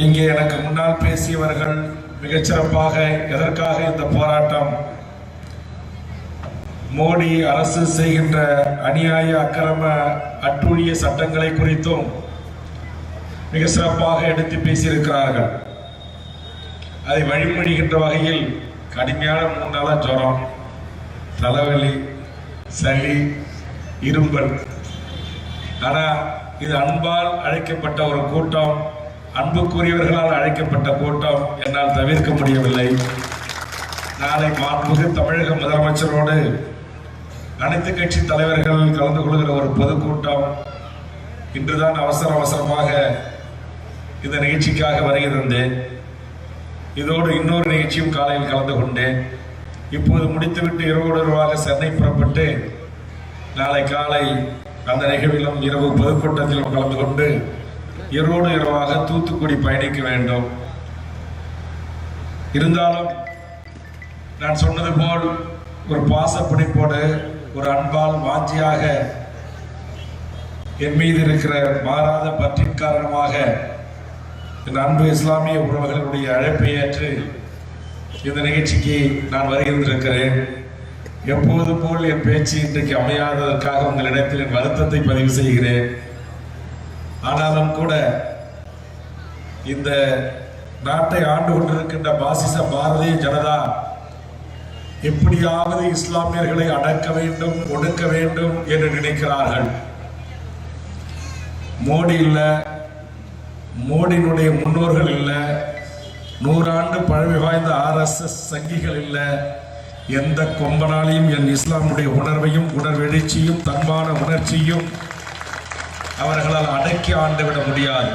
இங்கே எனக்கு முன்னால் பேசியவர்கள் மிகச்சிறப்பாக எதற்காக இந்த போராட்டம்? மோடி அரசு செய்கின்ற அநியாய அக்கிரம அட்டூழிய சட்டங்களை குறித்தும் மிக சிறப்பாக எடுத்து பேசியிருக்கிறார்கள். அதை வழிமொழிகின்ற வகையில் கடுமையான மூணு ஜுரம் தலைவலி சளி இரும்பல். ஆனால் இது அன்பால் அழைக்கப்பட்ட ஒரு கூட்டம். அன்புக்குரியவர்களால் அழைக்கப்பட்ட கூட்டம் என்னால் தவிர்க்க முடியவில்லை. நாளை மாண்புமிகு தமிழக முதலமைச்சரோடு அனைத்து கட்சி தலைவர்கள் கலந்து கொள்கிற ஒரு பொதுக்கூட்டம் இன்றுதான் அவசர அவசரமாக இந்த நிகழ்ச்சிக்காக வருகிறந்தேன் இதோடு இன்னொரு நிகழ்ச்சியும் காலையில் கலந்து கொண்டேன். இப்போது முடித்துவிட்டு இரவோடுவாக சென்னை புறப்பட்டு நாளை காலை அந்த நிகழ்விலும் இரவு பொதுக்கூட்டத்திலும் கலந்து கொண்டு இரவோடு இரவாக தூத்துக்குடி பயணிக்க வேண்டும். இருந்தாலும் நான் சொன்னது போல் ஒரு பாசப்பிடிப்போடு ஒரு அன்பால் வாஞ்சியாக என் மீது இருக்கிற மாறாத பற்றின் காரணமாக இந்த அன்பு இஸ்லாமிய உறவுகளுடைய அழைப்பை ஏற்று இந்த நிகழ்ச்சிக்கு நான் வருகின்றிருக்கிறேன். எப்போது போல் என் பேச்சு இன்றைக்கு அமையாததற்காக உங்களிடத்தில் என் வருத்தத்தை பதிவு செய்கிறேன். ஆனாலும் கூட இந்த நாட்டை ஆண்டு கொண்டிருக்கின்ற பாசிச பாரதிய ஜனதா எப்படியாவது இஸ்லாமியர்களை அடக்க வேண்டும் ஒடுக்க வேண்டும் என்று நினைக்கிறார்கள். மோடி இல்ல மோடியினுடைய முன்னோர்கள் இல்ல நூறாண்டு பழமை வாய்ந்த ஆர்எஸ்எஸ் சங்கிகள் இல்ல எந்த கொம்பனாலையும் என் இஸ்லாமுடைய உணர்வையும் உணர்வெழுச்சியும் தன்மான உணர்ச்சியும் அவர்களால் அடக்கி ஆண்டுவிட முடியாது.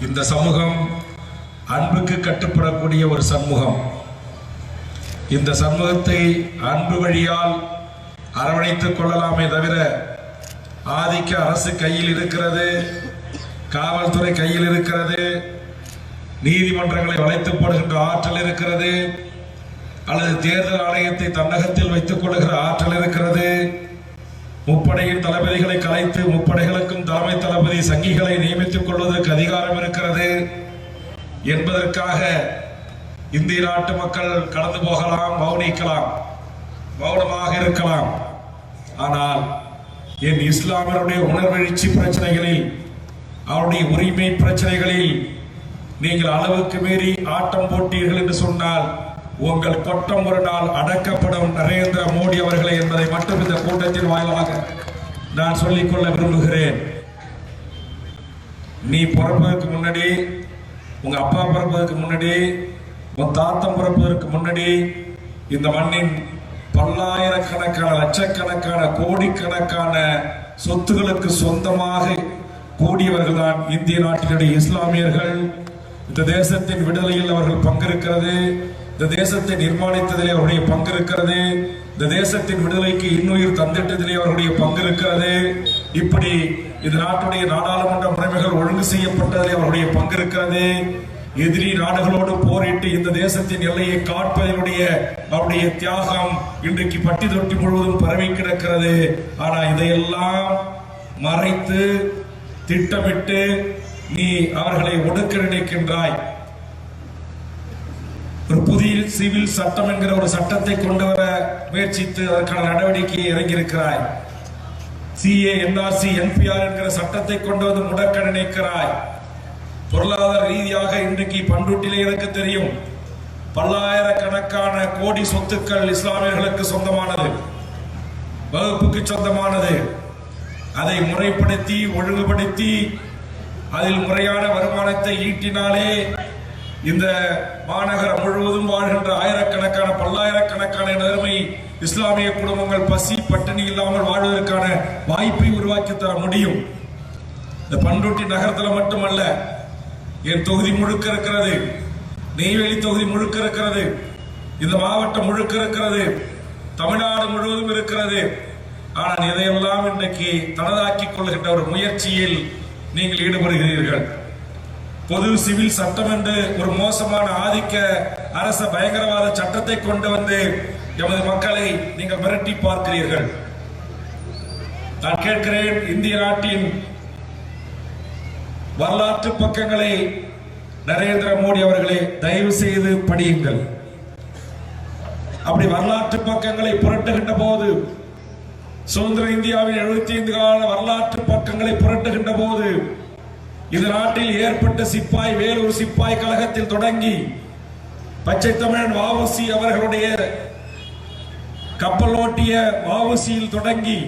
இந்த சமூகம் அன்புக்கு கட்டுப்படக்கூடிய ஒரு சமூகம். இந்த சமூகத்தை அன்பு வழியால் அரவணைத்துக் கொள்ளலாமே தவிர ஆதிக்க அரசு கையில் இருக்கிறது காவல்துறை கையில் இருக்கிறது நீதிமன்றங்களை வளைத்து போடுகின்ற ஆற்றல் இருக்கிறது அல்லது தேர்தல் ஆணையத்தை தன்னகத்தில் வைத்துக் கொள்ளுகிற ஆற்றல் இருக்கிறது முப்படையின் தளபதிகளை கலைத்து முப்படைகளுக்கும் தலைமை தளபதி சங்கிகளை நியமித்துக் கொள்வதற்கு அதிகாரம் இருக்கிறது. என்பதற்காக இந்திய நாட்டு மக்கள் கடந்து போகலாம் மௌனிக்கலாம் மௌனமாக இருக்கலாம். ஆனால் என் இஸ்லாமியருடைய உணர்வெழுச்சி பிரச்சனைகளில் அவருடைய உரிமை பிரச்சனைகளில் நீங்கள் அளவுக்கு மீறி ஆட்டம் போட்டீர்கள் என்று சொன்னால் உங்கள் கொட்டம் ஒரு நாள் அடக்கப்படும் நரேந்திர மோடி அவர்களே என்பதை மட்டும் இந்த கூட்டத்தின் வாயிலாக நான் சொல்லிக்கொள்ள விரும்புகிறேன். நீ பிறப்பதற்கு முன்னாடி உங்க அப்பா பிறப்பதற்கு முன்னாடி உன் தாத்தம் பிறப்பதற்கு முன்னாடி இந்த மண்ணின் பல்லாயிரக்கணக்கான லட்சக்கணக்கான கோடிக்கணக்கான சொத்துகளுக்கு சொந்தமாக கூடியவர்கள் தான் இந்திய நாட்டினுடைய இஸ்லாமியர்கள். இந்த தேசத்தின் விடுதலையில் அவர்கள் பங்கிருக்கிறது இந்த தேசத்தை நிர்மாணித்ததிலே அவருடைய பங்கு இருக்கிறது. இந்த தேசத்தின் விடுதலைக்கு இன்னுயிர் தந்திட்டதிலே அவருடைய பங்கு இருக்கிறது. இப்படி இந்த நாட்டுடைய நாடாளுமன்ற முறைமைகள் ஒழுங்கு செய்யப்பட்டதிலே அவருடைய பங்கு இருக்கிறது. எதிரி நாடுகளோடு போரிட்டு இந்த தேசத்தின் எல்லையை காட்பதனுடைய அவருடைய தியாகம் இன்றைக்கு பட்டி தொட்டி முழுவதும் பரவி கிடக்கிறது. ஆனா இதையெல்லாம் மறைத்து திட்டமிட்டு நீ அவர்களை ஒடுக்க நினைக்கின்றாய். ஒரு புதிய சிவில் சட்டம் என்கிற ஒரு சட்டத்தை கொண்டு வர முயற்சித்து அதற்கான நடவடிக்கையை இறங்கியிருக்கிறாய். சிஏ என்ஆர்சி என்பிஆர் என்கிற சட்டத்தை கொண்டு வந்து முடக்க நினைக்கிறாய். பொருளாதார ரீதியாக இன்றைக்கு பண்ருட்டிலே எனக்கு தெரியும் பல்லாயிரக்கணக்கான கோடி சொத்துக்கள் இஸ்லாமியர்களுக்கு சொந்தமானது வகுப்புக்கு சொந்தமானது. அதை முறைப்படுத்தி ஒழுங்குபடுத்தி அதில் முறையான வருமானத்தை ஈட்டினாலே இந்த மாநகரம் முழுவதும் வாழ்கின்ற ஆயிரக்கணக்கான பல்லாயிரக்கணக்கான நேர்மை இஸ்லாமிய குடும்பங்கள் பசி பட்டினி இல்லாமல் வாழ்வதற்கான வாய்ப்பை உருவாக்கி தர முடியும். இந்த பண்ருட்டி நகரத்தில் மட்டுமல்ல என் தொகுதி முழுக்க இருக்கிறது நெய்வேலி தொகுதி முழுக்க இருக்கிறது இந்த மாவட்டம் முழுக்க இருக்கிறது தமிழ்நாடு முழுவதும் இருக்கிறது. ஆனால் இதையெல்லாம் இன்றைக்கு தனதாக்கிக் கொள்கின்ற ஒரு முயற்சியில் நீங்கள் ஈடுபடுகிறீர்கள். பொது சிவில் சட்டம் என்று ஒரு மோசமான ஆதிக்க அரச பயங்கரவாத சட்டத்தை கொண்டு வந்து எமது மக்களை நீங்கள் மிரட்டி பார்க்கிறீர்கள். நான் கேட்கிறேன் இந்திய நாட்டின் வரலாற்று பக்கங்களை நரேந்திர மோடி அவர்களே தயவு செய்து படியுங்கள். அப்படி வரலாற்று பக்கங்களை புரட்டுகின்ற போது சுதந்திர இந்தியாவின் 75 ஐந்து கால வரலாற்று பக்கங்களை புரட்டுகின்ற போது இது நாட்டில் ஏற்பட்ட சிப்பாய் வேலூர் சிப்பாய் கழகத்தில் தொடங்கி பச்சை தமிழன் வாவுசி அவர்களுடைய கப்பல் ஓட்டிய வாவுசியில் தொடங்கி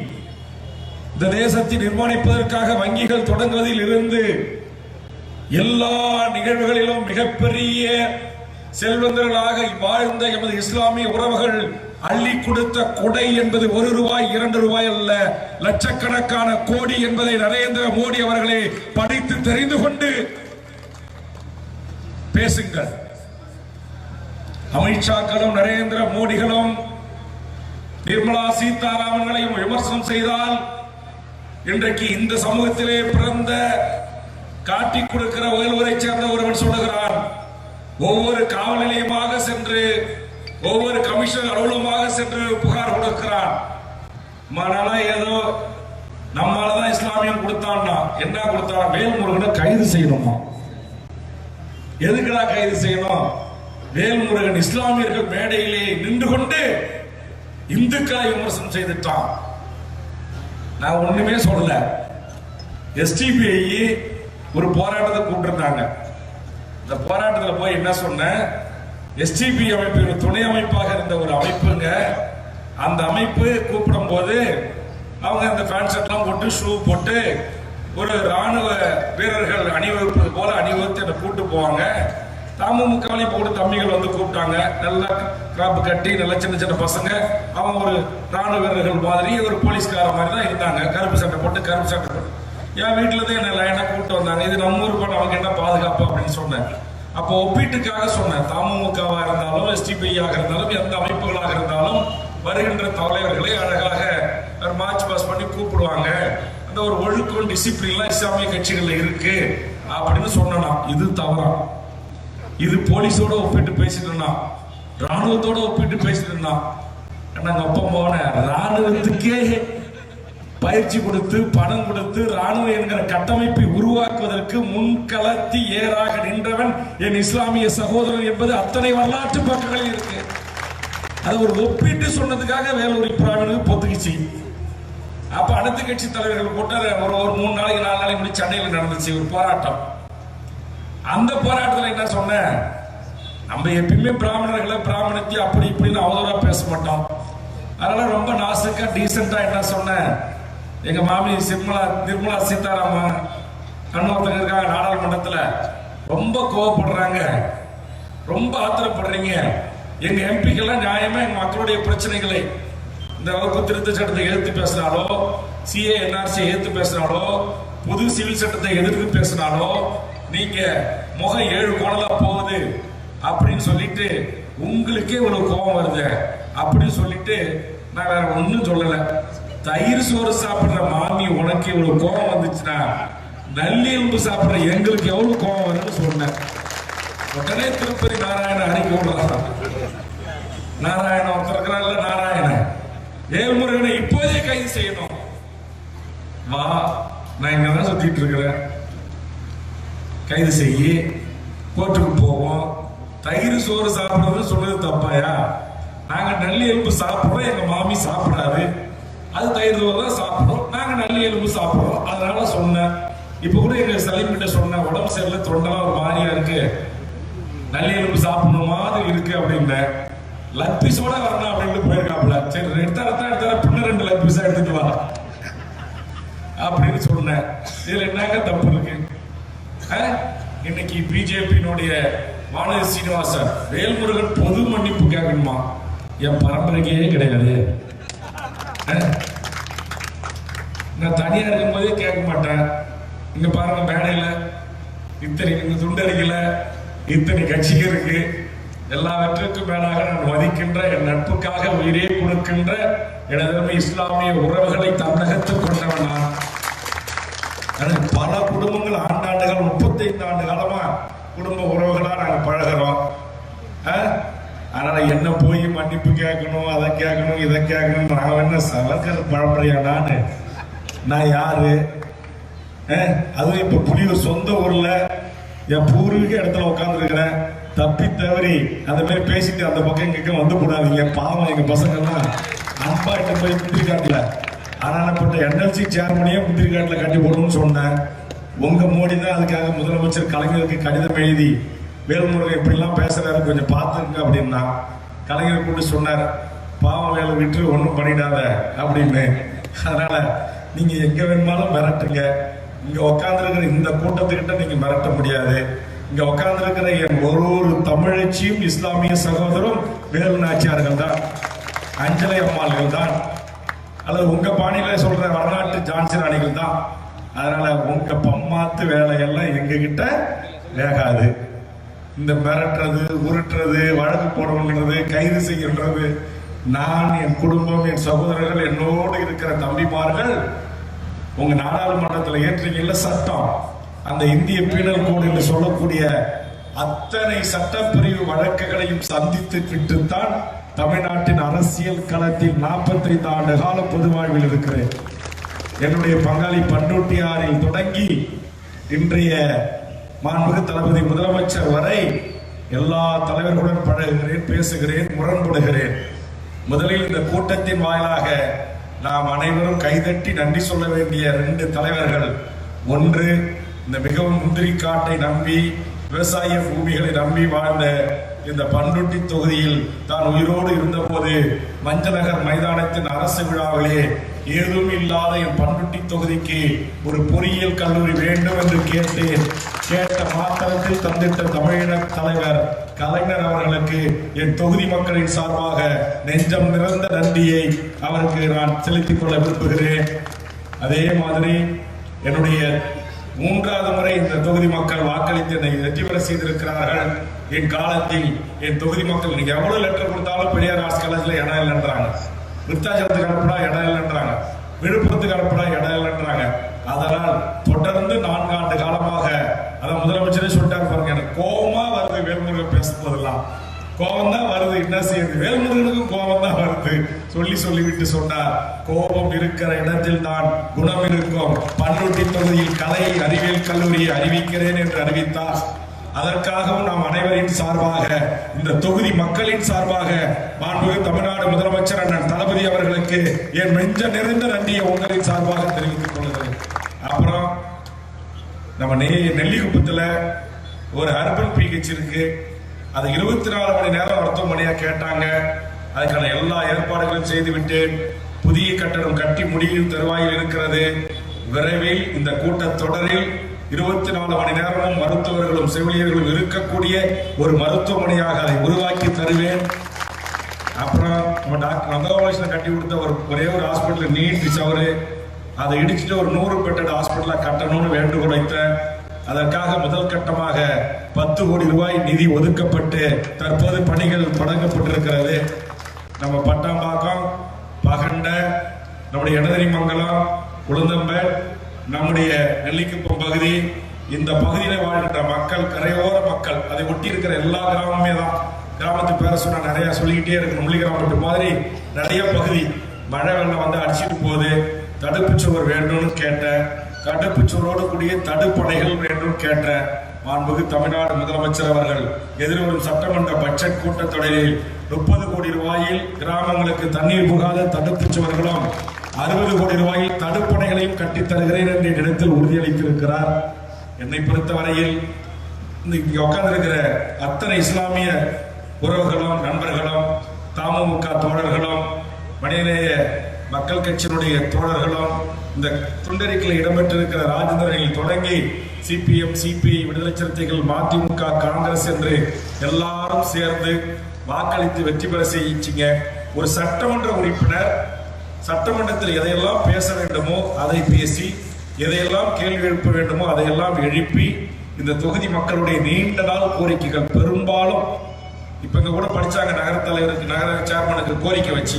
இந்த தேசத்தை நிர்மாணிப்பதற்காக வங்கிகள் தொடங்குவதில் இருந்து எல்லா நிகழ்வுகளிலும் மிகப்பெரிய செல்வந்தர்களாக வாழ்ந்த எமது இஸ்லாமிய உறவுகள் அள்ளி கொடுத்த கொடை என்பது ஒரு ரூபாய் இரண்டு ரூபாய் அல்ல. லட்சக்கணக்கான கோடி என்பதை நரேந்திர மோடி அவர்களே படித்து தெரிந்து கொண்டு பேசுங்கள். அமித்ஷாக்களும் நரேந்திர மோடிகளும் நிர்மலா சீதாராமன்களையும் விமர்சனம் செய்தால் இன்றைக்கு இந்த சமூகத்திலே பிறந்த காட்டி கொடுக்கிற ஒருவரை சேர்ந்த ஒருவன் சொல்லுகிறான் ஒவ்வொரு காவல் நிலையமாக சென்று ஒவ்வொரு கமிஷனர் அலுவலகமாக சென்று புகார் கொடுக்கிறான் மனால ஏதோ நம்மாலதான் இஸ்லாமியம் கொடுத்தான்னா என்ன கொடுத்தான் வேல்முருகனை கைது செய்யணுமா? எதுக்குடா கைது செய்யணும்? வேல்முருகன் இஸ்லாமியர்கள் மேடையிலே நின்று கொண்டு இந்துக்களை விமர்சனம் செய்துட்டான். நான் ஒண்ணுமே சொல்லல. எஸ்டிபிஐ ஒரு போராட்டத்தை கூப்பிட்டிருந்தாங்க. இந்த போராட்டத்தில் போய் என்ன சொன்னேன்? எஸ்டிபி அமைப்பின் துணை அமைப்பாக இருந்த ஒரு அமைப்புங்க. அந்த அமைப்பு கூப்பிடும் போது அவங்க அந்த ஃபேன் ஷர்ட்லாம் போட்டு ஷூ போட்டு ஒரு ராணுவ வீரர்கள் அணிவகுப்பு போல அணிவகுத்து என்னை கூப்பிட்டு போவாங்க. தமுமுகவிலையும் போட்டு தம்பிகள் வந்து கூப்பிட்டாங்க. நல்லா கிராப்பு கட்டி நல்ல சின்ன சின்ன பசங்க. அவங்க ஒரு ராணுவ வீரர்கள் மாதிரி ஒரு போலீஸ்கார மாதிரி தான் இருந்தாங்க. கருப்பு சட்டை போட்டு கருப்பு சட்டை போட்டு. என் வீட்டில் தான் என்னை லைனாக கூப்பிட்டு வந்தாங்க. இது நம்ம ஊருக்கு அவங்க என்ன பாதுகாப்பு அப்படின்னு சொன்னேன். அப்போ ஒப்பீட்டுக்காக சொன்னேன். தமுமுகவா இருந்தாலும் எஸ்டிபிஐயாக இருந்தாலும் எந்த அமைப்புகளாக இருந்தாலும் வருகின்ற தலைவர்களை அழகாக மார்ச் பாஸ் பண்ணி கூப்பிடுவாங்க. அந்த ஒரு ஒழுக்கம் டிசிப்ளின்லாம் இஸ்லாமிய கட்சிகளில் இருக்கு அப்படின்னு சொன்னா இது தவறா. இது போலீஸோட ஒப்பிட்டு பேசிட்டு ராணுவத்தோட ஒப்பிட்டு பேசிட்டு இருந்தான் அப்போ போனேன் போன ராணுவத்துக்கே பயிற்சி கொடுத்து பணம் கொடுத்து ராணுவ என்கிற கட்டமைப்பை உருவாக்குவதற்கு முன்களத்தி ஏறாக நின்றவன் என் இஸ்லாமிய சகோதரன் என்பது அத்தனை வரலாற்று பக்கங்களில் இருக்கு. அது ஒரு ஒப்பிட்டு சொன்னதுக்காக வேலூர் இப்ராஹிமுக்கு பொத்துக்குச்சு. அப்ப அடுத்த கட்சி தலைவர்கள் போட்டு ஒரு ஒரு மூணு நாளைக்கு நாலு நாளைக்கு முன்னாடி சென்னையில் நடந்துச்சு ஒரு போராட்டம். அந்த போராட்டத்தில் என்ன சொன்னேன்? நம்ம எப்பயுமே பிராமணர்களை பிராமணத்தை அப்படி இப்படின்னு அவதூறா பேச மாட்டோம். அதனால ரொம்ப நாசுக்கா டீசெண்டா என்ன சொன்னேன்? எங்க மாமி சிர்மலா நிர்மலா சீதாராமன் கண்ணோத்தங்க இருக்காங்க நாடாளுமன்றத்தில். ரொம்ப கோவப்படுறாங்க. ரொம்ப ஆத்திரப்படுறீங்க. எங்க எம்பிக்கெல்லாம் நியாயமா எங்க மக்களுடைய பிரச்சனைகளை இந்த வகுப்பு திருத்த சட்டத்தை எதிர்த்து பேசினாலோ சிஏ என்ஆர்சி எதிர்த்து பேசினாலோ புது சிவில் சட்டத்தை எதிர்த்து பேசினாலோ நீங்க முகம் ஏழு கோணலா போகுது அப்படின்னு சொல்லிட்டு உங்களுக்கே இவ்வளவு கோபம் வருது அப்படின்னு சொல்லிட்டு நான் வேற ஒன்றும் சொல்லலை. தயிர் சோறு சாப்பிடுற மாமி உனக்கு இவ்வளவு கோபம் வந்துச்சுன்னா நல்லி சாப்பிடுற எங்களுக்கு எவ்வளவு கோபம் வரும்னு சொன்னேன். உடனே திருப்பதி நாராயண அறிக்கை விடுறான் நாராயணன் ஒருத்தர் இருக்கிறான்ல நாராயணன். வேல்முருகனை இப்போதே கைது செய்யணும். வா நான் இங்க தான் சுத்திட்டு இருக்கிறேன். கைது செய்யி கோர்ட்டுக்கு போவோம். தயிர் சோறு சாப்பிடுறது சொன்னது தப்பாயா? நாங்க நல்லி எலும்பு சாப்பிடுறோம் எங்க மாமி சாப்பிடாது. அது தயிர் சோறு தான் சாப்பிட்றோம். நாங்கள் நல்ல எலும்பு சாப்பிடுறோம். அதனால சொன்னேன். இப்போ கூட எங்கள் சலீம் கிட்ட உடம்பு சரியில்லை தொண்டெல்லாம் ஒரு மாதிரியா இருக்கு. நல்ல எலும்பு சாப்பிடணும் மாதிரி இருக்கு அப்படின்னேன். லக் வரணும் அப்படின்னு போயிருக்காப்புல. சரி எடுத்தா எடுத்தா எடுத்தா பின்ன ரெண்டு லக் எடுத்துக்கலாம் எடுத்துட்டு வா. அப்படின்னு சொன்னேன். இதுல என்னங்க தப்பு இருக்கு? ஆ? இன்னைக்கு பிஜேபியினுடைய வானதி சீனிவாசன் வேல்முருகன் பொது மன்னிப்பு கேட்கணுமா என் பரம்பரைக்கே கிடையாது. ஆ? நான் தனியாக இருக்கும்போதே கேட்க மாட்டேன். இங்கே பாருங்க மேடையில் இத்தனை இந்த துண்டறிக்கல இத்தனை கட்சிகள் இருக்கு. எல்லாவற்றுக்கும் மேலாக நான் மதிக்கின்ற என் நட்புக்காக உயிரே கொடுக்கின்ற எனது இஸ்லாமிய உறவுகளை தமிழகத்தில் கொண்டவன் நான். எனக்கு பல குடும்பங்கள் ஆண்டாண்டுகள் முப்பத்தைந்து ஆண்டு காலமா குடும்ப உறவுகளாக நாங்கள் பழகிறோம். ஆ? அதனால என்ன போய் மன்னிப்பு கேட்கணும் அதை கேட்கணும் இதை கேட்கணும் நான் என்ன சவர்கர் பழம்பறையா நான்? நான் யாரு? அதுவும் இப்ப புலியூர் சொந்த ஊர்ல என் பூர்வீக இடத்துல உட்காந்துருக்கிறேன் தப்பி தவறி அந்த மாதிரி பேசிட்டு அந்த பக்கம் எங்க வந்து கூடாதீங்க பாவம் எங்க பசங்கள்லாம் அன்பாயிட்ட போய் முந்திரி காட்டுல இப்போ என்எல்சி சேர்மனையே முந்திரி கட்டி போடணும்னு சொன்னேன். உங்க மோடி தான் அதுக்காக முதலமைச்சர் கலைஞருக்கு கடிதம் எழுதி வேல்முருகன் இப்படிலாம் பேசுறாரு கொஞ்சம் பார்த்துங்க அப்படின்னா. கலைஞர் கூட்டு சொன்னார் பாவம் வேலை விட்டு ஒன்றும் பண்ணிடாத அப்படின்னு. அதனால நீங்க எங்க வேணுமாலும் மிரட்டுங்க. இங்க உட்கார்ந்துருக்கிற இந்த கூட்டத்துக்கிட்ட நீங்க மிரட்ட முடியாது. இங்க உட்கார்ந்துருக்கிற என் ஒரு ஒரு தமிழச்சியும் இஸ்லாமிய சகோதரரும் வேலு நாச்சியார்கள் தான். அஞ்சலை அம்மாள்கள் தான். அல்லது உங்க பாணியில சொல்ற வரலாற்று ஜான்சி ராணிகள் தான். அதனால உங்க பம்மாத்து வேலையெல்லாம் எங்க கிட்ட வேகாது. இந்த மிரட்டுறது உருட்டுறது வழக்கு போடணுன்றது கைது செய்யறது நான் என் குடும்பம் என் சகோதரர்கள் என்னோடு இருக்கிற தம்பிமார்கள் உங்க நாடாளுமன்றத்தில் ஏற்றீங்கல்ல சட்டம். அந்த இந்திய பீனல் கோடு என்று சொல்லக்கூடிய அத்தனை சட்டப்பிரிவு வழக்குகளையும் சந்தித்து விட்டுத்தான் தமிழ்நாட்டின் அரசியல் களத்தில் 45 ஆண்டு கால பொதுவாழ்வில் இருக்கிறேன். என்னுடைய பங்காளி பண்டூட்டியாரில் தொடங்கி இன்றைய மாண்புமிகு தளபதி முதலமைச்சர் வரை எல்லா தலைவர்களுடன் பழகுகிறேன் பேசுகிறேன் முரண்படுகிறேன். முதலில் இந்த கூட்டத்தின் வாயிலாக நாம் அனைவரும் கைதட்டி நன்றி சொல்ல வேண்டிய ரெண்டு தலைவர்கள். ஒன்று இந்த மிகவும் முந்திரி காட்டை நம்பி விவசாய பூமிகளை நம்பி வாழ்ந்த இந்த பண்ருட்டி தொகுதியில் தான் உயிரோடு இருந்தபோது மஞ்சநகர் மைதானத்தின் அரசு விழாவிலே ஏதும் இல்லாத என் பண்ருட்டி தொகுதிக்கு ஒரு பொறியியல் கல்லூரி வேண்டும் என்று கேட்டேன் கேட்ட மாத்திரத்தில் தந்திட்ட தமிழின தலைவர் கலைஞர் அவர்களுக்கு என் தொகுதி மக்களின் சார்பாக நெஞ்சம் நிறந்த நன்றியை அவருக்கு நான் செலுத்திக் கொள்ள விரும்புகிறேன் அதே மாதிரி என்னுடைய மூன்றாவது முறை இந்த தொகுதி மக்கள் வாக்களித்து என்னை வெற்றி பெற செய்திருக்கிறார்கள் என் காலத்தில் என் தொகுதி மக்கள் நீங்க எவ்வளவு லெட்டர் கொடுத்தாலும் பெரியார் ஆர்ட்ஸ் காலேஜ்ல இடம் இல்லைன்றாங்க விருத்தாச்சலத்துக்கு அனுப்புனா இடம் இல்லைன்றாங்க விழுப்புரத்துக்கு அனுப்புனா இடம் இல்லைன்றாங்க அதனால் தொடர்ந்து நான்கு ஆண்டு காலமாக அதான் முதலமைச்சரே சொல்லிட்டாரு பாருங்க எனக்கு கோபமா வருது வேல்முருகன் பேசும்போதெல்லாம் கோபம் தான் வருது என்ன செய்யுது வேல்முருகனுக்கும் கோபம் தான் வருது. சொல்லி சொல்லிவிட்டு சொன்னார் கோபம் இருக்கிற இடத்தில் தான் குணம் இருக்கும். பண்ருட்டி தொகுதியில் கலை அறிவியல் கல்லூரியை அறிவிக்கிறேன் என்று அறிவித்தார். அதற்காகவும் நாம் அனைவரின் சார்பாக இந்த தொகுதி மக்களின் சார்பாக மாண்புமிகு தமிழ்நாடு முதலமைச்சர் அண்ணன் தளபதி அவர்களுக்கு என் நெஞ்ச நிறைந்த நன்றியை உங்களின் சார்பாக தெரிவித்துக் கொள்கிறேன். அப்புறம் நம்ம நெ நெல்லிக்குப்பத்தில் ஒரு அர்பன் பிஹெச் இருக்கு. அது இருபத்தி நாலு மணி நேரம் மருத்துவமனையாக கேட்டாங்க. அதுக்கான எல்லா ஏற்பாடுகளும் செய்துவிட்டு புதிய கட்டடம் கட்டி முடியும் தருவாயில் இருக்கிறது. விரைவில் இந்த கூட்டத்தொடரில் இருபத்தி நாலு மணி நேரமும் மருத்துவர்களும் செவிலியர்களும் இருக்கக்கூடிய ஒரு மருத்துவமனையாக அதை உருவாக்கி தருவேன். அப்புறம் நம்ம டாக்டர் நந்தகோபாலகிருஷ்ணன் கட்டி கொடுத்த ஒரு ஒரே ஒரு ஹாஸ்பிட்டல் நீட் சவறு அதை இடிச்சுட்டு ஒரு நூறு பெட்டட் ஹாஸ்பிட்டலாக கட்டணும்னு வேண்டுகோள் வைத்தேன். அதற்காக முதல் கட்டமாக பத்து கோடி ரூபாய் நிதி ஒதுக்கப்பட்டு தற்போது பணிகள் தொடங்கப்பட்டிருக்கிறது. நம்ம பட்டாம்பாக்கம் பகண்ட நம்முடைய இடதறி மங்கலம் உளுந்தம்பேட் நம்முடைய நெல்லிக்குப்பம் பகுதி இந்த பகுதியில் வாழ்கின்ற மக்கள் கரையோர மக்கள் அதை ஒட்டி இருக்கிற எல்லா கிராமமே தான். கிராமத்து பேரை சொன்னா நிறைய சொல்லிக்கிட்டே இருக்கு முள்ளி கிராமத்து மாதிரி நிறைய பகுதி மழை வெள்ளம் வந்து அடிச்சிட்டு போகுது. தடுப்பு சுவர் வேண்டும்னு கேட்டேன். தடுப்பு சுவரோடு கூடிய தடுப்பணைகள் வேண்டும் கேட்டேன். மாண்புகு தமிழ்நாடு முதலமைச்சர் அவர்கள் எதிர்வரும் சட்டமன்ற பட்ஜெட் கூட்டத்தொடரில் முப்பது கோடி ரூபாயில் கிராமங்களுக்கு தண்ணீர் புகாத தடுப்பு சுவர்களும் அறுபது கோடி ரூபாயில் தடுப்பணைகளையும் கட்டித் தருகிறேன் என்ற இடத்தில் உறுதியளித்திருக்கிறார். என்னை பொறுத்தவரையில் இந்த உட்கார்ந்திருக்கிற அத்தனை இஸ்லாமிய உறவுகளும் நண்பர்களும் தமுக தோழர்களும் மனிதநேய மக்கள் கட்சியினுடைய தோழர்களும் இந்த துண்டறிக்கையில் இடம்பெற்றிருக்கிற ராஜேந்திரனில் தொடங்கி சிபிஎம் சிபிஐ விடுதலை சிறுத்தைகள் மதிமுக காங்கிரஸ் என்று எல்லாரும் சேர்ந்து வாக்களித்து வெற்றி பெற செய்யிச்சிங்க. ஒரு சட்டமன்ற உறுப்பினர் சட்டமன்றத்தில் எதையெல்லாம் பேச வேண்டுமோ அதை பேசி எதையெல்லாம் கேள்வி எழுப்ப வேண்டுமோ அதையெல்லாம் எழுப்பி இந்த தொகுதி மக்களுடைய நீண்ட நாள் கோரிக்கைகள் பெரும்பாலும் இப்போ இங்கே கூட படிச்சாங்க நகர தலைவருக்கு நகர சேர்மனுக்கு கோரிக்கை வச்சு.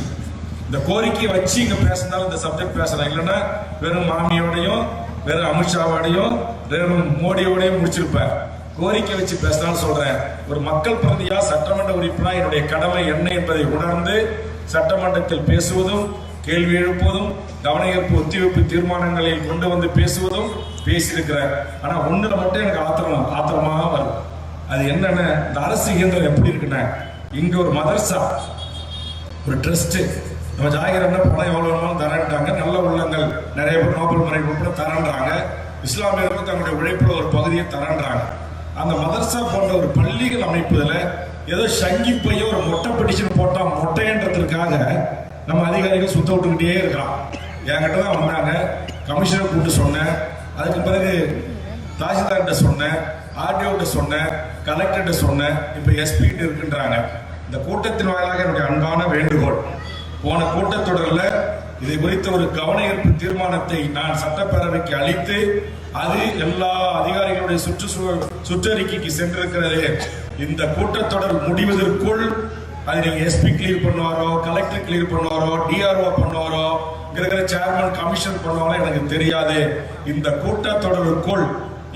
இந்த கோரிக்கையை வச்சு இங்கே பேசினாலும் இந்த சப்ஜெக்ட் பேசலாம். இல்லைன்னா வெறும் மாமியோடையும் வெறும் அமித்ஷாவோடையும் வெறும் மோடியோடையும் முடிச்சிருப்பேன் கோரிக்கை வச்சு பேசினாலும் சொல்கிறேன் ஒரு மக்கள் பிரதியாக சட்டமன்ற உறுப்பினா என்னுடைய கடமை என்ன என்பதை உணர்ந்து சட்டமன்றத்தில் பேசுவதும் கேள்வி எழுப்புவதும் கவனஈர்ப்பு ஒத்திவைப்பு தீர்மானங்களில் கொண்டு வந்து பேசுவதும் பேசியிருக்கிறேன் ஆனால் ஒன்றில் மட்டும் எனக்கு ஆத்திரம் ஆத்திரமாக வருது. அது என்னென்ன இந்த அரசு இயந்திரம் எப்படி இருக்குன்னா இங்கே ஒரு மதர்சா ஒரு ட்ரஸ்ட்டு நம்ம ஜாகிர் அண்ணன் பணம் எவ்வளோ வேணாலும் தரேன்ட்டாங்க. நல்ல உள்ளங்கள் நிறைய பேர் நோபல் முறை உட்பட தரேன்றாங்க. இஸ்லாமியர்களும் தங்களுடைய உழைப்புல ஒரு பகுதியை தரேன்றாங்க. அந்த மதர்சா போன்ற ஒரு பள்ளிகள் அமைப்பதில் ஏதோ சங்கி ஒரு மொட்டை பிடிஷன் போட்டால் மொட்டைன்றதுக்காக நம்ம அதிகாரிகள் சுத்த விட்டுக்கிட்டே இருக்கிறான். என்கிட்ட தான் வந்தாங்க. கமிஷனர் கூப்பிட்டு சொன்னேன். அதுக்கு பிறகு தாசில்தார்கிட்ட சொன்னேன். ஆர்டிஓட்ட சொன்னேன். கலெக்டர்கிட்ட சொன்னேன். இப்போ எஸ்பிகிட்ட இருக்குன்றாங்க. இந்த கூட்டத்தின் வாயிலாக என்னுடைய அன்பான வேண்டுகோள். போன கூட்டத்தொடரில் இதை குறித்த ஒரு கவன ஈர்ப்பு தீர்மானத்தை நான் சட்டப்பேரவைக்கு அளித்து அது எல்லா அதிகாரிகளுடைய சுற்றுச்சூழல் சுற்றறிக்கைக்கு சென்றிருக்கிறது. இந்த கூட்டத்தொடர் முடிவதற்குள் அது நீங்க எஸ்பி கிளியர் பண்ணுவாரோ கலெக்டர் கிளியர் பண்ணுவாரோ டிஆர்ஓ பண்ணுவாரோ இருக்கிற சேர்மன் கமிஷன் பண்ணுவாரோ எனக்கு தெரியாது. இந்த கூட்டத்தொடருக்குள்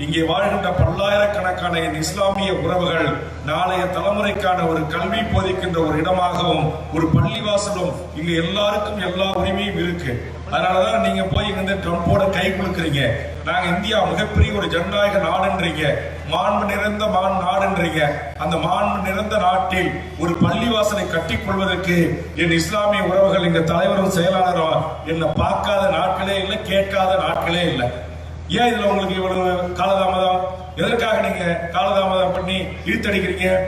இங்கே வாழ்கின்ற பல்லாயிரக்கணக்கான என் இஸ்லாமிய உறவுகள் நாளைய தலைமுறைக்கான ஒரு கல்வி போதிக்கின்ற ஒரு இடமாகவும் ஒரு பள்ளிவாசலும் இங்க எல்லாருக்கும் எல்லா உரிமையும் இருக்கு. அதனாலதான் நீங்க போய் இங்க வந்து ட்ரம்போட கை கொடுக்குறீங்க நாங்க இந்தியா மிகப்பெரிய ஒரு ஜனநாயக நாடுன்றீங்க. மாண்பு நிறைந்த மான் நாடுன்றீங்க. அந்த மாண்பு நிறைந்த நாட்டில் ஒரு பள்ளிவாசலை கட்டி கொள்வதற்கு என் இஸ்லாமிய உறவுகள் எங்க தலைவரும் செயலாளரும் என்னை பார்க்காத நாட்களே இல்லை கேட்காத நாட்களே இல்லை. ஏன் இதுல உங்களுக்கு இவ்வளவு காலதாமதம்? எதற்காக நீங்க காலதாமதம் பண்ணி இழுத்தடிக்கிறீங்க?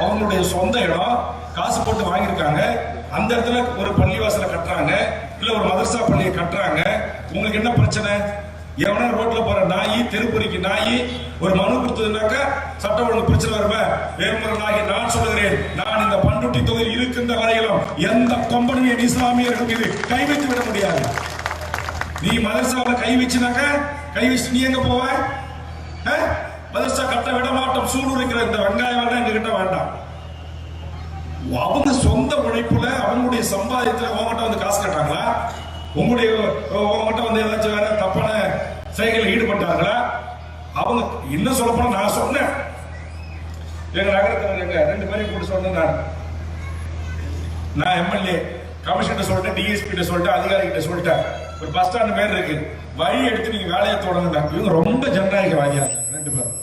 அவங்களுடைய சொந்த இடம் காசு போட்டு வாங்கியிருக்காங்க. அந்த இடத்துல ஒரு பள்ளிவாசலை கட்டுறாங்க. இல்ல ஒரு மதரசா பள்ளியை கட்டுறாங்க. உங்களுக்கு என்ன பிரச்சனை? எவனா ரோட்ல போற நாயி தெருப்பொறிக்கு நாயி ஒரு மனு கொடுத்ததுனாக்கா சட்டம் ஒழுங்கு பிரச்சனை வருமே? வேறுமுறை நான் சொல்லுகிறேன். நான் இந்த பண்ருட்டி தொகுதியில் இருக்கின்ற வரையிலும் எந்த கொம்பனையும் என் இஸ்லாமியர்கள் மீது கை வைத்து விட முடியாது. நீ மதரசாவில் கை வச்சுனாக்க கை வச்சு நீ எங்க போவ ஆ? மதரசா கட்ட விட மாட்டோம். சூடு இருக்கிற இந்த வெங்காயம் வேண்டாம் எங்ககிட்ட வேண்டாம். அவங்க சொந்த உழைப்புல அவங்களுடைய சம்பாதித்துல உங்ககிட்ட வந்து காசு கட்டாங்களா உங்களுடைய உங்ககிட்ட வந்து ஏதாச்சும் வேற தப்பான செயல்களில் ஈடுபட்டாங்களா அவங்க இன்னும் சொல்ல போனா நான் சொன்னேன். எங்க நகரத்தில் எங்க ரெண்டு பேரையும் கூட சொன்னேன் நான். நான் எம்எல்ஏ கமிஷன்கிட்ட சொல்லிட்டேன் டிஎஸ்பி கிட்ட சொல்லிட்டேன் அதிகாரிகிட்ட சொல்லிட்டேன். ஒரு பஸ் ஸ்டாண்ட் மாதிரி இருக்கு. வழி எடுத்து நீங்க வேலையை தொடங்குங்க. இவங்க ரொம்ப ஜனநாயகவாதியா இருக்காங்க ரெண்டு பேரும்.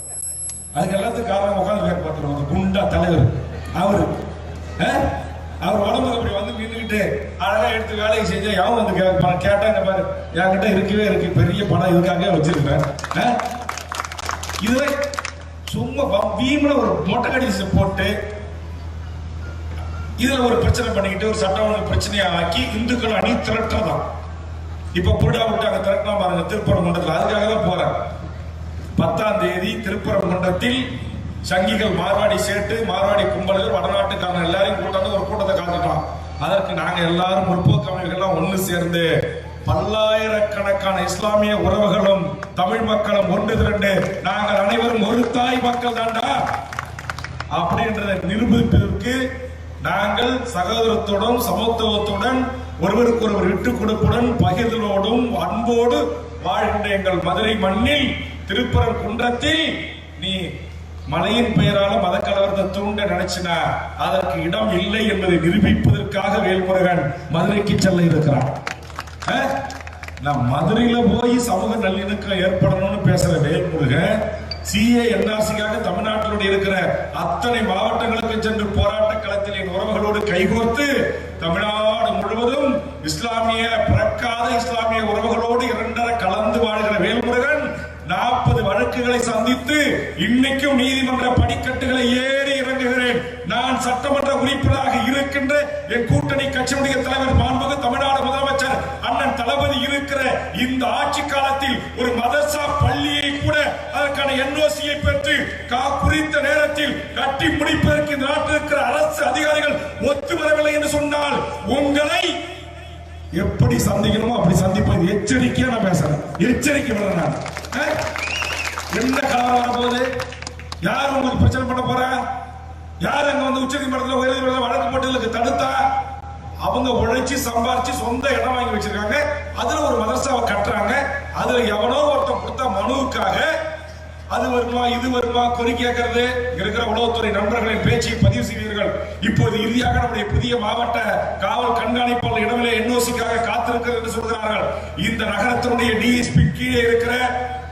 அதுக்கு எல்லாத்துக்கும் காரணம் உட்காந்து பேர் பார்த்துருவாங்க குண்டா தலைவர். அவரு. அவர் உடம்புக்கு அப்படி வந்து நின்றுக்கிட்டு அழகா எடுத்து வேலையை செஞ்சா யாவும் வந்து கேட்டாங்க பாரு என்கிட்ட இருக்கவே இருக்கு. பெரிய பணம் இதுக்காக வச்சிருக்கிறேன் இதுவே சும்மா வ- ஒரு மொட்டை கடிசை போட்டு இதுல ஒரு பிரச்சனை பண்ணிக்கிட்டு ஒரு சட்டம் ஒழுங்கு பிரச்சனையை ஆக்கி இந்துக்கள் அணி திரட்டதான் இப்ப புடா விட்டாங்க திரட்டினா பாருங்க திருப்பரங்குன்றத்தில் அதுக்காக தான் போறேன். பத்தாம் தேதி திருப்பரங்குன்றத்தில் சங்கிகள் மார்வாடி சேட்டு மார்வாடி கும்பல்கள் வடநாட்டுக்காரன் எல்லாரையும் கூட்டாந்து ஒரு கூட்டத்தை காத்துட்டோம். அதற்கு நாங்க எல்லாரும் முற்போக்கு அமைப்புகள்லாம் ஒன்று சேர்ந்து பல்லாயிரக்கணக்கான இஸ்லாமிய உறவுகளும் தமிழ் மக்களும் ஒன்று திரண்டு நாங்கள் அனைவரும் ஒரு தாய் மக்கள் தாண்டா? அப்படின்றத நிரூபிப்பதற்கு நாங்கள் சகோதரத்துடன் சமத்துவத்துடன் ஒருவருக்கு ஒருவர் விட்டு கொடுப்புடன் பகிர்தலோடும் அன்போடு வாழ்கின்ற எங்கள் மதுரை மண்ணில் திருப்பரங்குன்றத்தில் நீ மலையின் பெயரால மத கலவரத்தை தூண்ட நினைச்சினா அதற்கு இடம் இல்லை என்பதை நிரூபிப்பதற்காக வேல்முருகன் மதுரைக்கு செல்ல இருக்கிறான். நான் மதுரையில போய் சமூக நல்லிணக்கம் ஏற்படணும்னு பேசுற வேல்முருகன் சிஏ என்ஆர்சிக்காக தமிழ்நாட்டில் இருக்கிற அத்தனை மாவட்டங்களுக்கு சென்று போராட்ட களத்தில் என் உறவுகளோடு கைகோர்த்து இஸ்லாமிய பிறக்காத இஸ்லாமிய உறவுகளோடு இரண்டரை கலந்து வாழ்கிற வேல்முருகன் நாற்பது வழக்குகளை சந்தித்து இன்னைக்கும் நீதிமன்ற படிக்கட்டுகளை ஏறி இறங்குகிறேன். நான் சட்டமன்ற உறுப்பினராக இருக்கின்ற என் கூட்டணி கட்சியுடைய தலைவர் மாண்புக தமிழ்நாடு முதலமைச்சர் அண்ணன் தளபதி இருக்கிற இந்த ஆட்சி காலத்தில் ஒரு மதரசா பள்ளியை கூட அதற்கான என்ஓசியை பெற்று கா குறித்த நேரத்தில் கட்டி முடிப்பதற்கு இந்த நாட்டில் இருக்கிற அரசு அதிகாரிகள் ஒத்து வரவில்லை என்று சொன்னால் உங்கள் எப்படி சந்திக்கணுமோ அப்படி சந்திப்போம். எச்சரிக்கையா நான் பேசுறேன். எச்சரிக்கை விடுறேன் நான். அஹ்? என்ன கலவரம் வரப்போகுது யார் உங்களுக்கு பிரச்சனை பண்ண போறா? யார் அங்க வந்து உச்ச நீதிமன்றத்தில் உயர்நீதிமன்றத்தில் வழக்கு போட்டதுக்கு தடுத்தா? அவங்க உழைச்சி சம்பாரிச்சு சொந்த இடம் வாங்கி வச்சிருக்காங்க. அதுல ஒரு மதரசாவை கட்டுறாங்க. அதுல எவனோ ஒருத்தன் கொடுத்த மனுவுக்காக அது வருமா இது வருமா கொறி கேட்கறது. இருக்கிற உளவுத்துறை நண்பர்களின் பேச்சை பதிவு செய்வீர்கள். இப்போது இறுதியாக நம்முடைய புதிய மாவட்ட காவல் கண்காணிப்பாளர் இடவிலே என்ஓசிக்காக காத்திருக்கிறது என்று சொல்கிறார்கள். இந்த நகரத்தினுடைய டிஎஸ்பி கீழே இருக்கிற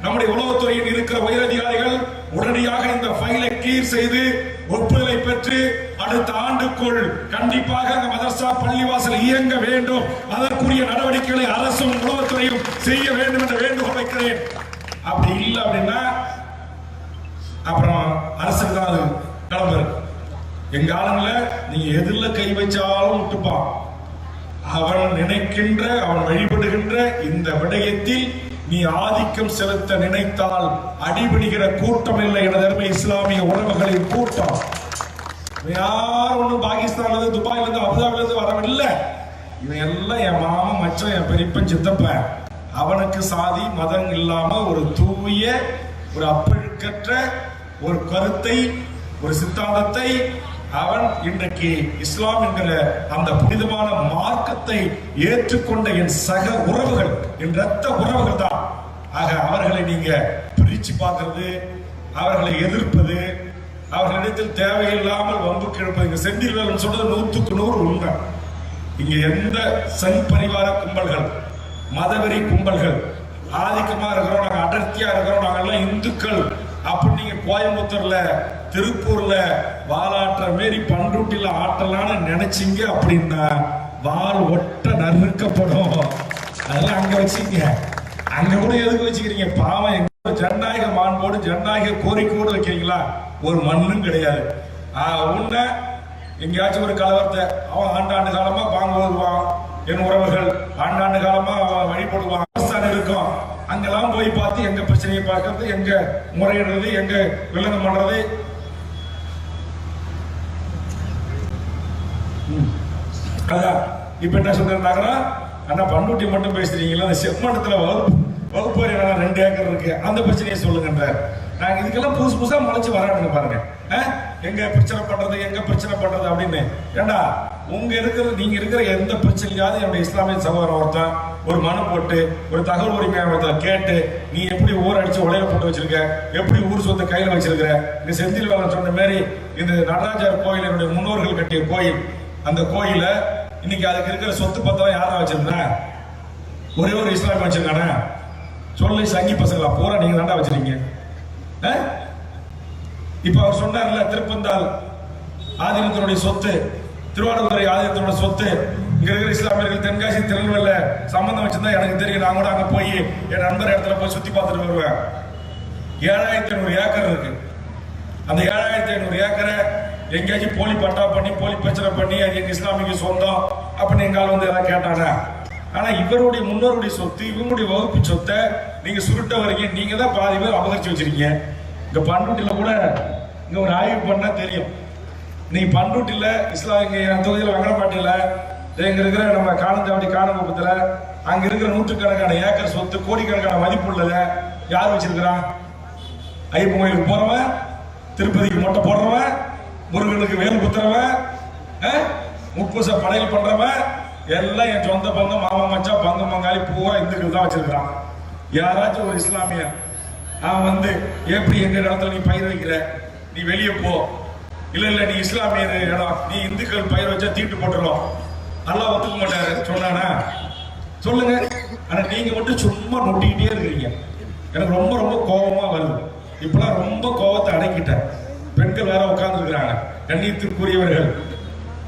நம்முடைய உளவுத்துறையில் இருக்கிற உயரதிகாரிகள் உடனடியாக இந்த ஃபைலை கிளியர் செய்து ஒப்புதலை பெற்று அடுத்த ஆண்டுக்குள் கண்டிப்பாக அந்த மதர்சா பள்ளிவாசல் இயங்க வேண்டும். அதற்குரிய நடவடிக்கைகளை அரசும் உளவுத்துறையும் செய்ய வேண்டும் என்ற வேண்டுகோள் வைக்கிறேன். அப்படி இல்லை அப்படின்னா அப்புறம் அரசுக்கு தான் அது கிளம்புறது எங்க ஆளுங்கள நீங்க எதிரில் கை வச்சாலும் விட்டுப்பான் அவன் நினைக்கின்ற அவன் வழிபடுகின்ற இந்த விடயத்தில் நீ ஆதிக்கம் செலுத்த நினைத்தால் அடிபடுகிற கூட்டம் இல்லை எனது இஸ்லாமிய உறவுகளின் கூட்டம். யார் ஒன்றும் பாகிஸ்தான்ல இருந்து துபாயில இருந்து அபுதாபில இருந்து வரவில்லை. இவன் எல்லாம் என் மாமன் மச்சான் என் பெரியப்பன் சித்தப்பன். அவனுக்கு சாதி மதம் இல்லாம ஒரு தூய ஒரு அப்பழுக்கற்ற ஒரு கருத்தை ஒரு சித்தாந்தத்தை அவன் இன்றைக்கு இஸ்லாம் என்கிற அந்த புனிதமான மார்க்கத்தை ஏற்றுக்கொண்ட என் சக உறவுகள் என் ரத்த உறவுகள் தான். ஆக அவர்களை நீங்க பிரிச்சு பார்க்கறது அவர்களை எதிர்ப்பது அவர்களிடத்தில் தேவையில்லாமல் வம்புக்கு கிழப்பது இங்க செந்தில் சொல்றது நூத்துக்கு நூறு உண்மை. இங்க எந்த சங் பரிவார கும்பல்கள் மதவெறி கும்பல்கள் ஆதிக்கமா இருக்கிறோம் நாங்க அடர்த்தியா இருக்கிறோம் நாங்க எல்லாம் இந்துக்கள் அப்படி நீங்க கோயம்புத்தூர்ல திருப்பூர்ல வாலாட்டுற மாரி பண்ருட்டியில ஆட்டலான்னு நினைச்சீங்க அப்படின்னா வால் ஒட்ட நறுக்கப்படும். அதெல்லாம் அங்க வச்சுங்க அங்க கூட எதுக்கு வச்சுக்கிறீங்க? பாவம் எங்க ஜனநாயக மாண்போடு ஜனநாயக கோரிக்கையோடு வைக்கிறீங்களா? ஒரு மண்ணும் கிடையாது. ஆஹ் எங்கேயாச்சும் ஒரு கலவரத்தை அவன் ஆண்டாண்டு காலமா பாங்க வருவான் என் உறவுகள் ஆண்டாண்டு காலமா வழிபடுவாங்க. வழிபடுவான் இருக்கும். அங்கெல்லாம் போய் பார்த்து எங்க பிரச்சனையை பார்க்கறது எங்க முறையிடுறது எங்க வில்லங்கம் பண்றது. அதான். இப்ப என்ன சொல்றாங்கன்னா அண்ணா பண்ருட்டி மட்டும் பேசுறீங்களா? அந்த செம்மண்டத்துல வகுப்பு வகுப்பு ரெண்டு ஏக்கர் இருக்கு. அந்த பிரச்சனையை சொல்லுங்கன்றார். நாங்கள் இதுக்கெல்லாம் புதுசு புதுசாக முளைச்சி வரானுங்க பாருங்க. எங்கே எங்க பிரச்சனை பண்றது எங்க பிரச்சனை பண்றது அப்படின்னு. ஏண்டா உங்க இருக்கிற நீங்க இருக்கிற எந்த பிரச்சனையாவது என்னுடைய இஸ்லாமிய சகோதரன் ஒருத்தன் ஒரு மனு போட்டு ஒரு தகவல் உரிமை அமையத்தில் கேட்டு நீ எப்படி ஊர் அடிச்சு உலையில போட்டு வச்சிருக்க? எப்படி ஊர் சொத்தை கையில வச்சிருக்கிற? இந்த செந்தில் வேலன் சொன்ன மாதிரி இந்த நடராஜர் கோயில் என்னுடைய முன்னோர்கள் கட்டிய கோயில். அந்த கோயில இன்னைக்கு அதுக்கு இருக்கிற சொத்து பத்தம் யாரா வச்சிருந்தேன் ஒரே ஒரு இஸ்லாமிய வச்சிருக்கானே. சொல்லி சங்கி பசங்களா பூரா நீங்க தாண்டா வச்சிருக்கீங்க. இப்ப அவர் சொன்னார்ல திருப்பந்தால் ஆதினத்தினுடைய சொத்து திருவாரூரை ஆதீனத்தினோட சொத்து. இங்க இருக்கிற இஸ்லாமியர்கள் தென்காசி திருநெல்வேல சம்பந்தம் வச்சிருந்தா எனக்கு தெரியும். நான் கூட அங்க போய் என் நண்பர் இடத்துல போய் சுத்தி பார்த்துட்டு வருவேன். ஏழாயிரத்தி ஐநூறு ஏக்கர் இருக்கு. அந்த ஏழாயிரத்தி ஐநூறு ஏக்கரை எங்கேயாச்சும் போலி பட்டா பண்ணி போலி பிரச்சனை பண்ணி அது எங்க இஸ்லாமிக்கு சொந்தம் அப்படின்னு எங்கால வந்து எதாவது கேட்டாங்க. ஆனா இவருடைய முன்னோருடைய சொத்து இவங்களுடைய வகுப்பு சொத்தை நீங்க சுருட்ட வரைக்கும் நீங்க தான் பாதி பேர் அபகரிச்சு வச்சிருக்கீங்க. இங்க பண்ருட்டில கூட இங்க ஒரு ஆய்வு பண்ணா தெரியும். நீங்க பண்ருட்டில இஸ்லாம் இங்க என் தொகுதியில் வெங்கடப்பாட்டியில இங்க இருக்கிற நம்ம காணந்தாவடி காணகுப்பத்துல அங்க இருக்கிற நூற்றுக்கணக்கான ஏக்கர் சொத்து கோடிக்கணக்கான மதிப்பு உள்ளத யார் வச்சிருக்கிறான் ஐயப்பன் கோயிலுக்கு போறவன் திருப்பதிக்கு மொட்டை போடுறவன் முருகனுக்கு வேல் குத்துறவன் அஹ், முப்பூச படையல் பண்றவன் எல்லாம் என் சொந்த பந்தம் மாமா மச்சா பங்கம் பங்காளி பூரா இந்துக்கள் தான் வச்சிருக்கிறான். யாராச்சும் ஒரு இஸ்லாமியன் அவன் வந்து எப்படி எங்க இடத்துல நீ பயிர் வைக்கிற? நீ வெளியே போ. இல்ல இல்ல நீ இஸ்லாமியர் இடம். நீ இந்துக்கள் பயிர் வச்சா தீட்டு போட்டுரும். நல்லா ஒத்துக்க மாட்டாரு. சொன்னானா? சொல்லுங்க. ஆனா நீங்க மட்டும் சும்மா நொட்டிக்கிட்டே இருக்கிறீங்க. எனக்கு ரொம்ப ரொம்ப கோபமா வருது. இப்பெல்லாம் ரொம்ப கோபத்தை அடக்கிட்டேன். பெண்கள் வேற உட்கார்ந்து இருக்கிறாங்க கண்ணியத்துக்குரியவர்கள்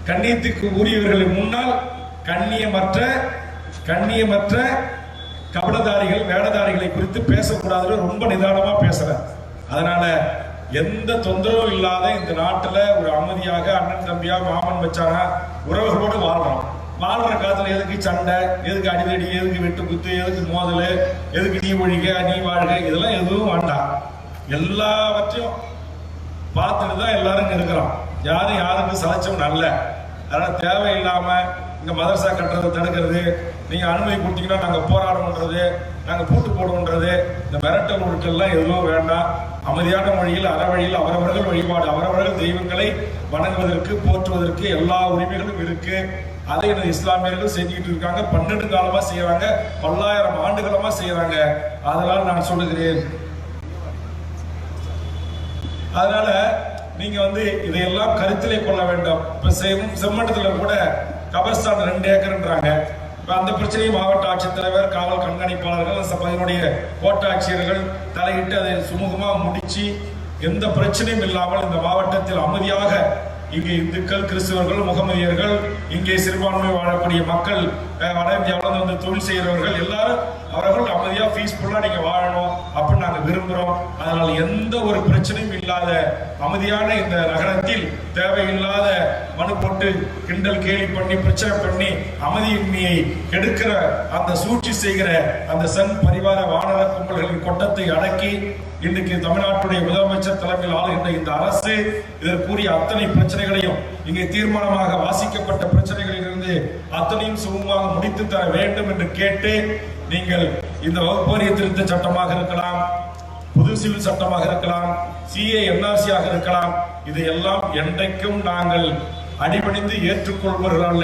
கண்ணியத்துக்கு உரியவர்களுக்கு முன்னால் கண்ணியமற்ற கண்ணியமற்ற கபடதாரிகள் வேடதாரிகளை குறித்து பேசக்கூடாதுன்னு ரொம்ப நிதானமா பேசுறேன். அதனால எந்த தொந்தரவும் இல்லாத இந்த நாட்டில் ஒரு அமைதியாக அண்ணன் தம்பியா மாமன் வச்சானா உறவுகளோடு வாழ்றோம். வாழ்ற காலத்தில் எதுக்கு சண்டை? எதுக்கு அடிதடி? எதுக்கு வெட்டு குத்து? எதுக்கு மோதல்? எதுக்கு நீ ஒழிக நீ வாழ்க? இதெல்லாம் எதுவும் வேண்டாம். எல்லாவற்றையும் பார்த்துட்டு தான் எல்லாரும் இருக்கிறோம். யாரும் யாருக்கும் சலைச்சவன் அல்ல அதனால தேவையில்லாமல் இங்க மதரசா கட்டுறதை தடுக்கிறது நீங்க அனுமதி கொடுத்தீங்கன்னா நாங்க போராடணுன்றது நாங்க பூட்டு போடுவோன்றது இந்த மிரட்டல் உருட்டெல்லாம் எதுவும் வேண்டாம். அமைதியான மொழியில் அறவழியில் அவரவர்கள் வழிபாடு அவரவர்கள் தெய்வங்களை வணங்குவதற்கு போற்றுவதற்கு எல்லா உரிமைகளும் இருக்கு. அதை எனது இஸ்லாமியர்கள் செஞ்சுக்கிட்டு இருக்காங்க. பன்னெண்டு காலமா செய்யறாங்க. பல்லாயிரம் ஆண்டுகளமா செய்யறாங்க. அதனால் நான் சொல்லுகிறேன். அதனால நீங்க வந்து இதையெல்லாம் கருத்திலே கொள்ள வேண்டும். இப்ப செம்- செம்மண்டத்துல கூட கபர்ஸ்தான் ரெண்டு ஏக்கர்ன்றாங்க. அந்த பிரச்சனையை மாவட்ட ஆட்சித்தலைவர் காவல் கண்காணிப்பாளர்கள் அந்த கோட்டாட்சியர்கள் தலையிட்டு அதை சுமூகமாக முடிச்சு எந்த பிரச்சனையும் இல்லாமல் இந்த மாவட்டத்தில் அமைதியாக இங்கே இந்துக்கள் கிறிஸ்தவர்கள் முகமதியர்கள் இங்கே சிறுபான்மை வாழக்கூடிய மக்கள் வட இந்தியாவில் வந்து தொழில் செய்கிறவர்கள் எல்லாரும் அவர்கள் அமைதியாக பீஸ்ஃபுல்லாக நீங்க வாழணும் அப்படின்னு நாங்கள் விரும்புகிறோம் அதனால் எந்த ஒரு பிரச்சனையும் இல்லாத அமைதியான இந்த நகரத்தில் தேவையில்லாத மனு போட்டு கிண்டல் கேலி பண்ணி பிரச்சனை பண்ணி அமைதியின்மையை கெடுக்கிற அந்த சூழ்ச்சி செய்கிற அந்த சங் பரிவார வானர கும்பல்களின் கொட்டத்தை அடக்கி இன்றைக்கு தமிழ்நாட்டுடைய முதலமைச்சர் தலைமையில் ஆளுகின்ற இந்த அரசு இதற்குரிய அத்தனை பிரச்சனைகளையும் இங்கே தீர்மானமாக வாசிக்கப்பட்ட பிரச்சனைகளில் செய்து அத்தனையும் சுகமாக முடித்து தர வேண்டும் என்று கேட்டு நீங்கள் இந்த வகுப்பறிய திருத்த சட்டமாக இருக்கலாம் புது சிவில் சட்டமாக இருக்கலாம் சிஏ என்ஆர்சியாக இருக்கலாம். இதையெல்லாம் என்றைக்கும் நாங்கள் அடிபணிந்து ஏற்றுக்கொள்வர்கள்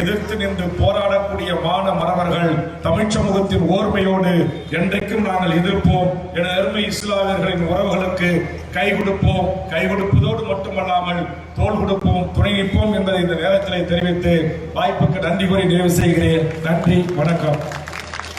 எதிர்த்து நின்று போராடக்கூடிய மான மறவர்கள் தமிழ் சமூகத்தின் ஓர்மையோடு என்றைக்கும் நாங்கள் எதிர்ப்போம் என அருமை இஸ்லாமியர்களின் உறவுகளுக்கு கை கொடுப்போம். கை கொடுப்பதோடு மட்டுமல்லாமல் தோல் கொடுப்போம் துணை நிற்போம் என்பதை இந்த நேரத்தில் தெரிவித்து வாய்ப்புக்கு நன்றி கூறி நிறைவு செய்கிறேன். நன்றி வணக்கம்.